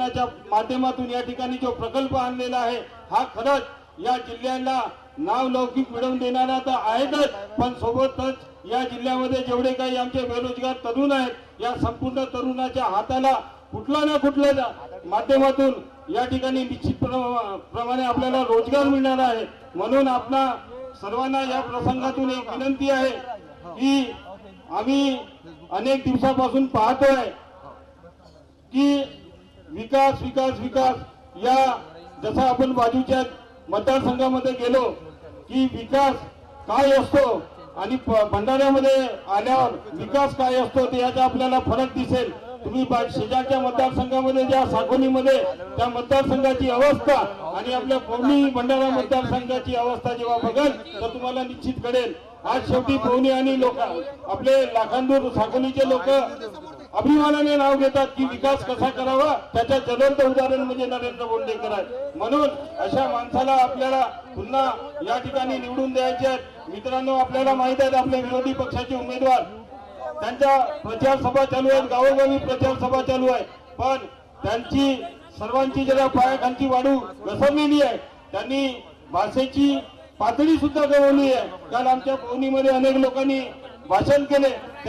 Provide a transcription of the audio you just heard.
योजनाच्या माध्यमातून या ठिकाणी जो प्रकल्प आणलेला आहे हा खरंच या जिल्ह्याला नाव लौकिक मिळवून देणारा तर आहेतच पण सोबतच या जिल्ह्यामध्ये जेवढे काही आमचे बेरोजगार तरुण आहेत या संपूर्ण तरुणाच्या हाताला कुठला ना कुठल्या माध्यमातून या ठिकाणी निश्चित प्रमाणे आपल्याला रोजगार मिळणार आहे. म्हणून आपणा सर्वांना या प्रसंगातून एक विनंती आहे की आम्ही अनेक दिवसापासून पाहतोय की विकास विकास विकास. या जसं आपण बाजूच्या मतदारसंघामध्ये गेलो की विकास काय असतो आणि भंडाऱ्यामध्ये आल्यावर विकास काय असतो ते याचा आपल्याला फरक दिसेल. तुम्ही शेजारच्या मतदारसंघामध्ये ज्या साखोनीमध्ये त्या मतदारसंघाची अवस्था आणि आपल्या पवनी भंडारा मतदारसंघाची अवस्था जेव्हा बघाल तर तुम्हाला निश्चित कळेल. आज शेवटी पवनी आणि लोक आपले लाखांदूर साखोनीचे लोक अभिमानाने नाव घेतात की विकास कसा करावा? त्याच्या ज्वलंत उदाहरण म्हणजे नरेंद्र बोंडेकर आहे म्हणून अशा माणसाला आपल्याला पुन्हा या ठिकाणी निवडून द्यायचे आहेत. मित्रांनो आपल्याला माहीत आहेत आपले विरोधी पक्षाचे उमेदवार. त्यांच्या प्रचार सभा चालू आहेत. गावोगावी प्रचार सभा चालू आहे. पण त्यांची सर्वांची जरा पायाखांची वाढू घसरलेली आहे. त्यांनी भाषेची पातळी सुद्धा गवली आहे. कारण आमच्या पवनीमध्ये अनेक लोकांनी भाषण केले.